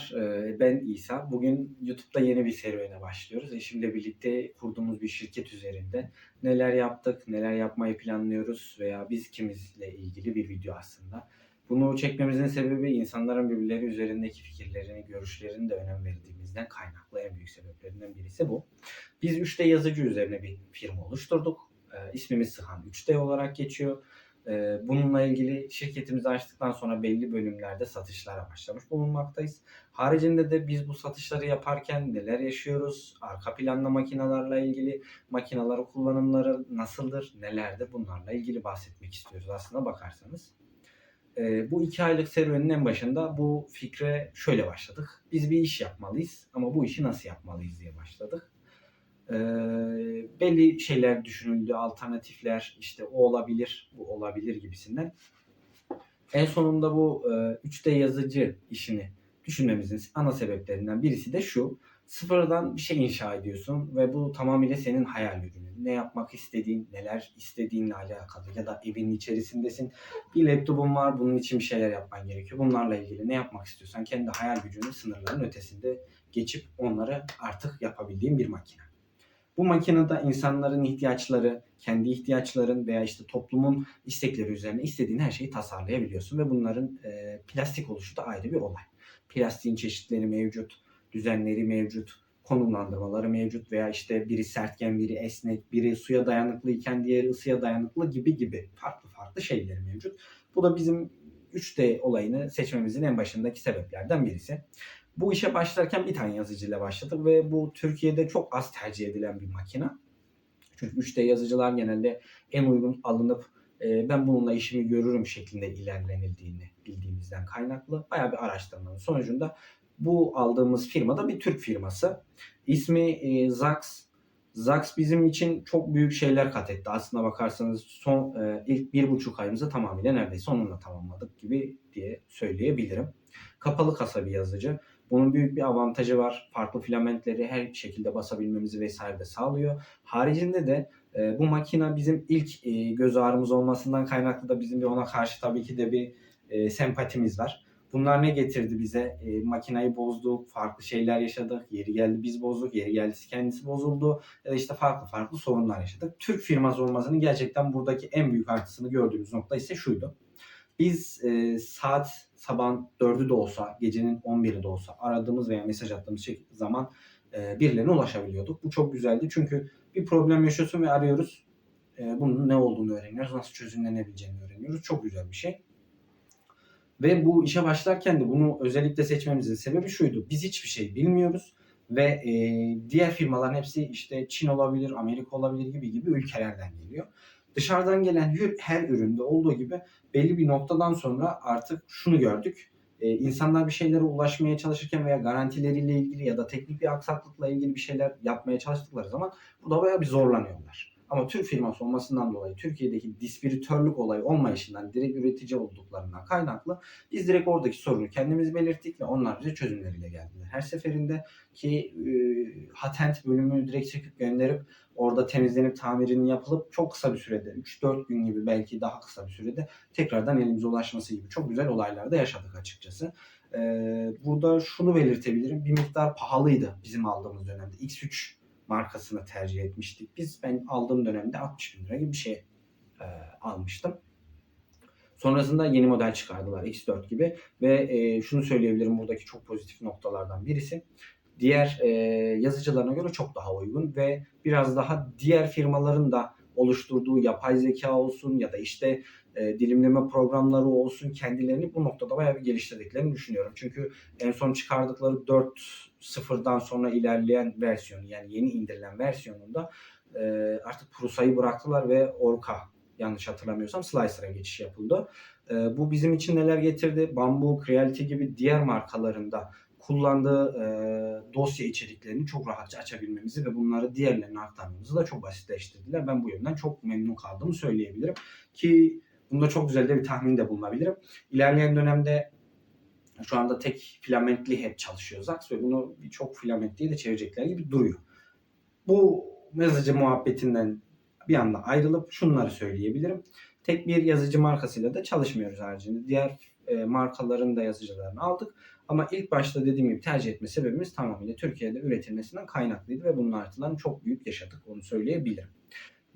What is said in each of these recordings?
Merhabalar, eee, ben İsa. Bugün YouTube'da yeni bir serüvene başlıyoruz. Eşimle birlikte kurduğumuz bir şirket üzerinde neler yaptık, neler yapmayı planlıyoruz veya biz kimizle ilgili bir video aslında. Bunu çekmemizin sebebi insanların birbirleri üzerindeki fikirlerini, görüşlerini de önem verdiğimizden kaynaklı en büyük sebeplerinden birisi bu. Biz 3D yazıcı üzerine bir firma oluşturduk. Eee, ismimiz Sıhan 3D olarak geçiyor. Eee, bununla ilgili şirketimizi açtıktan sonra belli bölümlerde satışlara başlamış bulunmaktayız. Haricinde de biz bu satışları yaparken neler yaşıyoruz? Arka planda makinalarla ilgili makinaların kullanımları nasıldır? Nelerdir? Bunlarla ilgili bahsetmek istiyoruz aslında bakarsanız. Eee, bu iki aylık serüvenin en başında bu fikre şöyle başladık. Biz bir iş yapmalıyız ama bu işi nasıl yapmalıyız diye başladık. Eee, belli şeyler düşünüldü, alternatifler, işte o olabilir, bu olabilir gibisinden. En sonunda bu e, 3D yazıcı işini düşünmemizin ana sebeplerinden birisi de şu. Sıfırdan bir şey inşa ediyorsun ve bu tamamıyla senin hayal ürünün. Ne yapmak istediğin, neler istediğinle alakalı ya da evin içerisindesin. Bir laptopun var, bunun için bir şeyler yapman gerekiyor. Bunlarla ilgili ne yapmak istiyorsan kendi hayal gücünün sınırlarının ötesinde geçip onları artık yapabildiğin bir makine. Bu makinede insanların ihtiyaçları, kendi ihtiyaçların veya işte toplumun istekleri üzerine istediğin her şeyi tasarlayabiliyorsun ve bunların e, plastik oluşu da ayrı bir olay. Plastiğin çeşitleri mevcut, düzenleri mevcut, konumlandırmaları mevcut veya işte biri sertken biri esnek, biri suya dayanıklı iken diğeri ısıya dayanıklı gibi gibi farklı farklı şeyleri mevcut. Bu da bizim 3D olayını seçmemizin en başındaki sebeplerden birisi. Bu işe başlarken bir tane yazıcıyla başladık ve bu Türkiye'de çok az tercih edilen bir makine. Çünkü 3D yazıcılar genelde en uygun alınıp e, ben bununla işimi görürüm şeklinde ilerlenildiğini bildiğimizden kaynaklı bayağı bir araştırmanın sonucunda bu aldığımız firma da bir Türk firması. İsmi e, Zax. Zax bizim için çok büyük şeyler kat etti. Aslına bakarsanız son e, ilk bir buçuk ayımızı tamamıyla neredeyse onunla tamamladık gibi diye söyleyebilirim. Kapalı kasa bir yazıcı. Bunun büyük bir avantajı var. Farklı filamentleri her şekilde basabilmemizi vesaire de sağlıyor. Haricinde de e, bu makine bizim ilk e, göz ağrımız olmasından kaynaklı da bizim bir ona karşı tabii ki de bir e, sempatimiz var. Bunlar ne getirdi bize? E, makinayı bozduk, farklı şeyler yaşadık. Yeri geldi biz bozduk, yeri geldi kendisi bozuldu. Ya da işte farklı farklı sorunlar yaşadık. Türk firması olmasının gerçekten buradaki en büyük artısını gördüğümüz nokta ise şuydu. Biz e, saat sabahın 4'ü de olsa, gecenin 11'i de olsa aradığımız veya mesaj attığımız şey, zaman e, birilerine ulaşabiliyorduk. Bu çok güzeldi çünkü bir problem yaşıyorsun ve arıyoruz. E, bunun ne olduğunu öğreniyoruz, nasıl çözümlenebileceğini öğreniyoruz. Çok güzel bir şey. Ve bu işe başlarken de bunu özellikle seçmemizin sebebi şuydu. Biz hiçbir şey bilmiyoruz ve e, diğer firmaların hepsi işte Çin olabilir, Amerika olabilir gibi gibi ülkelerden geliyor. Dışarıdan gelen her üründe olduğu gibi belli bir noktadan sonra artık şunu gördük. Ee, insanlar bir şeylere ulaşmaya çalışırken veya garantileriyle ilgili ya da teknik bir aksaklıkla ilgili bir şeyler yapmaya çalıştıkları zaman bu da bayağı bir zorlanıyorlar. Ama Türk firması olmasından dolayı Türkiye'deki distribütörlük olayı olmayışından direkt üretici olduklarından kaynaklı biz direkt oradaki sorunu kendimiz belirttik ve onlar bize çözümleriyle geldiler. Her seferinde ki e, patent bölümünü direkt çekip gönderip orada temizlenip tamirinin yapılıp çok kısa bir sürede 3-4 gün gibi belki daha kısa bir sürede tekrardan elimize ulaşması gibi çok güzel olaylar da yaşadık açıkçası. Ee, burada şunu belirtebilirim. Bir miktar pahalıydı bizim aldığımız dönemde. X3 markasını tercih etmiştik. Biz ben aldığım dönemde 60 bin lira gibi bir şey e, almıştım. Sonrasında yeni model çıkardılar X4 gibi ve e, şunu söyleyebilirim buradaki çok pozitif noktalardan birisi diğer e, yazıcılarına göre çok daha uygun ve biraz daha diğer firmaların da oluşturduğu yapay zeka olsun ya da işte e, dilimleme programları olsun kendilerini bu noktada bayağı bir geliştirdiklerini düşünüyorum. Çünkü en son çıkardıkları 4.0'dan sonra ilerleyen versiyonu yani yeni indirilen versiyonunda e, artık Prusa'yı bıraktılar ve Orca yanlış hatırlamıyorsam Slicer'a geçiş yapıldı. E, bu bizim için neler getirdi? Bamboo, Creality gibi diğer markalarında kullandığı e, dosya içeriklerini çok rahatça açabilmemizi ve bunları diğerlerine aktarmamızı da çok basitleştirdiler. Ben bu yönden çok memnun kaldığımı söyleyebilirim. Ki bunda çok güzel de bir tahminde bulunabilirim. İlerleyen dönemde şu anda tek filamentli hep çalışıyor Zax ve bunu çok filamentliye de çevirecekler gibi duruyor. Bu yazıcı muhabbetinden bir anda ayrılıp şunları söyleyebilirim. Tek bir yazıcı markasıyla da çalışmıyoruz haricinde. Diğer e, markaların da yazıcılarını aldık. Ama ilk başta dediğim gibi tercih etme sebebimiz tamamıyla Türkiye'de üretilmesinden kaynaklıydı ve bunun artılarını çok büyük yaşadık onu söyleyebilirim.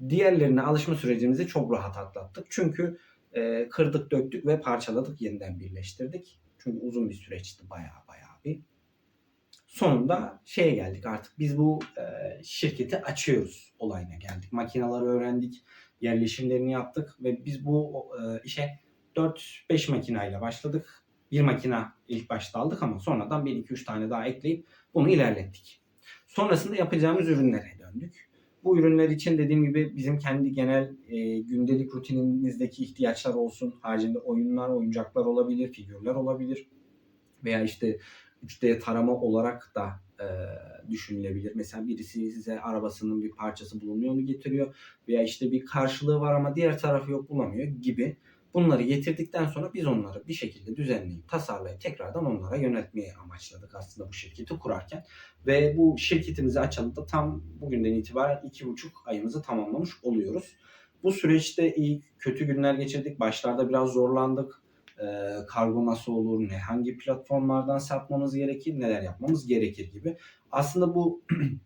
Diğerlerine alışma sürecimizi çok rahat atlattık. Çünkü e, kırdık, döktük ve parçaladık, yeniden birleştirdik. Çünkü uzun bir süreçti bayağı bayağı bir. Sonunda şeye geldik artık biz bu e, şirketi açıyoruz olayına geldik. Makineleri öğrendik, yerleşimlerini yaptık ve biz bu e, işe 4-5 makinayla başladık. Bir makina ilk başta aldık ama sonradan 1-2-3 tane daha ekleyip bunu ilerlettik. Sonrasında yapacağımız ürünlere döndük. Bu ürünler için dediğim gibi bizim kendi genel e, gündelik rutinimizdeki ihtiyaçlar olsun. Haricinde oyunlar, oyuncaklar olabilir, figürler olabilir. Veya işte 3D tarama olarak da e, düşünülebilir. Mesela birisi size arabasının bir parçası bulunuyor mu getiriyor veya işte bir karşılığı var ama diğer tarafı yok bulamıyor gibi. Bunları getirdikten sonra biz onları bir şekilde düzenleyip tasarlayıp tekrardan onlara yöneltmeyi amaçladık aslında bu şirketi kurarken. Ve bu şirketimizi açalı da tam bugünden itibaren iki buçuk ayımızı tamamlamış oluyoruz. Bu süreçte iyi kötü günler geçirdik. Başlarda biraz zorlandık. Ee, kargo nasıl olur, ne hangi platformlardan satmamız gerekir, neler yapmamız gerekir gibi. Aslında bu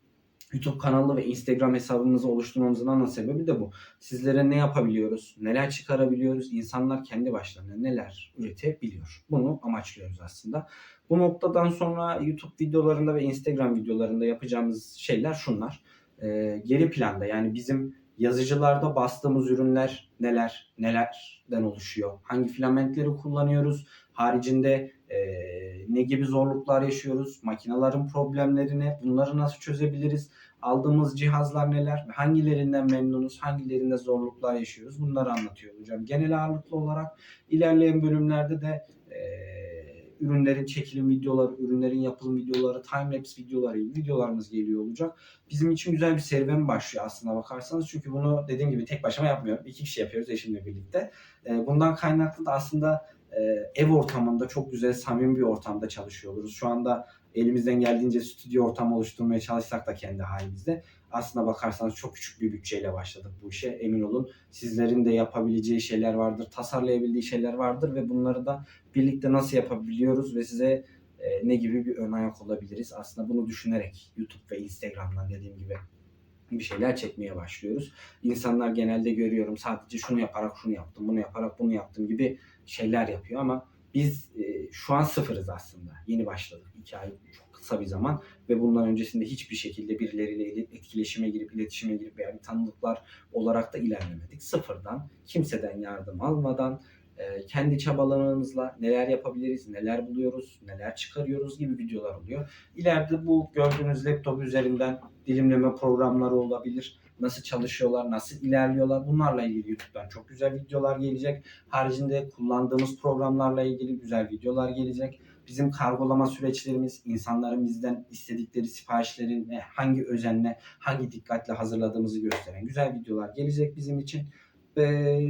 YouTube kanalı ve Instagram hesabımızı oluşturmamızın ana sebebi de bu. Sizlere ne yapabiliyoruz, neler çıkarabiliyoruz, insanlar kendi başlarına neler üretebiliyor. Bunu amaçlıyoruz aslında. Bu noktadan sonra YouTube videolarında ve Instagram videolarında yapacağımız şeyler şunlar. Ee, geri planda yani bizim yazıcılarda bastığımız ürünler neler, nelerden oluşuyor, hangi filamentleri kullanıyoruz, haricinde e, ne gibi zorluklar yaşıyoruz, makinelerin problemlerini, bunları nasıl çözebiliriz, aldığımız cihazlar neler, hangilerinden memnunuz, hangilerinde zorluklar yaşıyoruz bunları anlatıyor olacağım. Genel ağırlıklı olarak ilerleyen bölümlerde de e, ürünlerin çekilim videoları, ürünlerin yapılım videoları, timelapse videoları gibi videolarımız geliyor olacak. Bizim için güzel bir serüven başlıyor aslında bakarsanız. Çünkü bunu dediğim gibi tek başıma yapmıyorum. İki kişi yapıyoruz eşimle birlikte. E, bundan kaynaklı da aslında ev ortamında çok güzel, samimi bir ortamda çalışıyor oluruz. Şu anda elimizden geldiğince stüdyo ortamı oluşturmaya çalışsak da kendi halimizde. Aslına bakarsanız çok küçük bir bütçeyle başladık bu işe. Emin olun sizlerin de yapabileceği şeyler vardır, tasarlayabildiği şeyler vardır ve bunları da birlikte nasıl yapabiliyoruz ve size e, ne gibi bir ön ayak olabiliriz. Aslında bunu düşünerek YouTube ve Instagram'dan dediğim gibi bir şeyler çekmeye başlıyoruz. İnsanlar genelde görüyorum sadece şunu yaparak şunu yaptım, bunu yaparak bunu yaptım gibi şeyler yapıyor ama biz e, şu an sıfırız aslında. Yeni başladık. İki ay çok kısa bir zaman ve bundan öncesinde hiçbir şekilde birileriyle etkileşime girip, iletişime girip bir tanıdıklar olarak da ilerlemedik. Sıfırdan, kimseden yardım almadan, e, kendi çabalarımızla neler yapabiliriz, neler buluyoruz, neler çıkarıyoruz gibi videolar oluyor. İleride bu gördüğünüz laptop üzerinden dilimleme programları olabilir. Nasıl çalışıyorlar, nasıl ilerliyorlar bunlarla ilgili YouTube'dan çok güzel videolar gelecek. Haricinde kullandığımız programlarla ilgili güzel videolar gelecek. Bizim kargolama süreçlerimiz, insanların bizden istedikleri siparişlerin hangi özenle, hangi dikkatle hazırladığımızı gösteren güzel videolar gelecek bizim için. Ve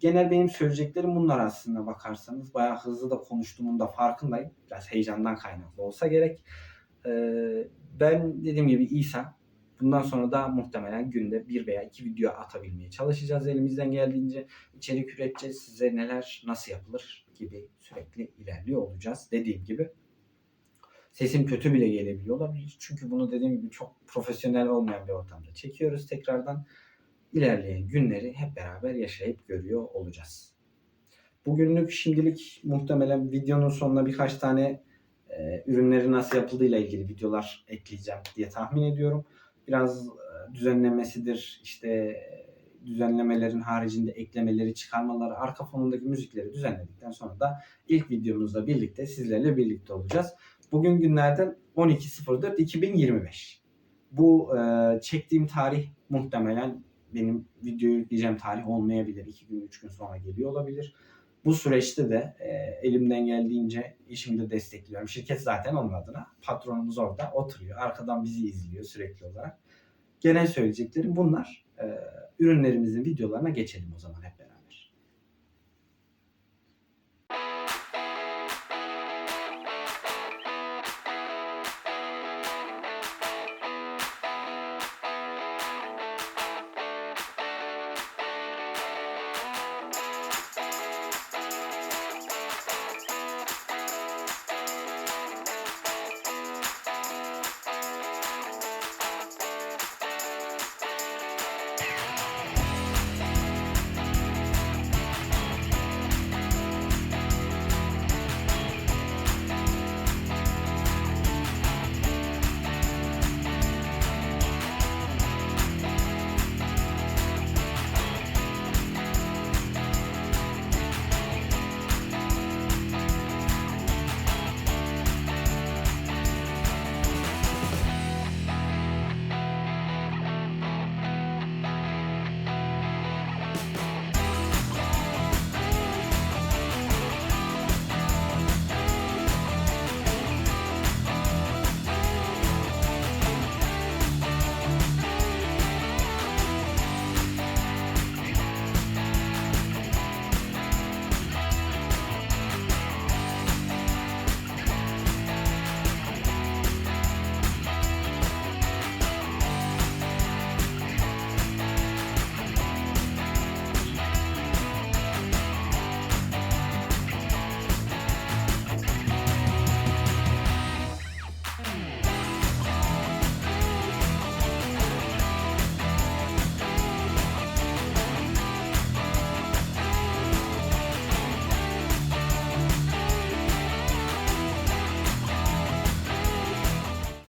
genel benim söyleyeceklerim bunlar aslında bakarsanız. Bayağı hızlı da konuştuğumun da farkındayım. Biraz heyecandan kaynaklı olsa gerek. Ee, ben dediğim gibi İsa. Bundan sonra da muhtemelen günde bir veya iki video atabilmeye çalışacağız elimizden geldiğince. içerik üreteceğiz. Size neler nasıl yapılır gibi sürekli ilerliyor olacağız. Dediğim gibi sesim kötü bile gelebiliyor olabilir. Çünkü bunu dediğim gibi çok profesyonel olmayan bir ortamda çekiyoruz tekrardan ilerleyen günleri hep beraber yaşayıp görüyor olacağız. Bugünlük şimdilik muhtemelen videonun sonuna birkaç tane e, ürünleri nasıl yapıldığıyla ilgili videolar ekleyeceğim diye tahmin ediyorum. Biraz e, düzenlemesidir, işte e, düzenlemelerin haricinde eklemeleri, çıkarmaları, arka fonundaki müzikleri düzenledikten sonra da ilk videomuzla birlikte sizlerle birlikte olacağız. Bugün günlerden 12.04.2025. Bu e, çektiğim tarih muhtemelen benim video yükleyeceğim tarih olmayabilir. 2 gün, 3 gün sonra geliyor olabilir. Bu süreçte de e, elimden geldiğince işimi de destekliyorum. Şirket zaten onun adına. Patronumuz orada oturuyor. Arkadan bizi izliyor sürekli olarak. Genel söyleyeceklerim bunlar. E, ürünlerimizin videolarına geçelim o zaman hep.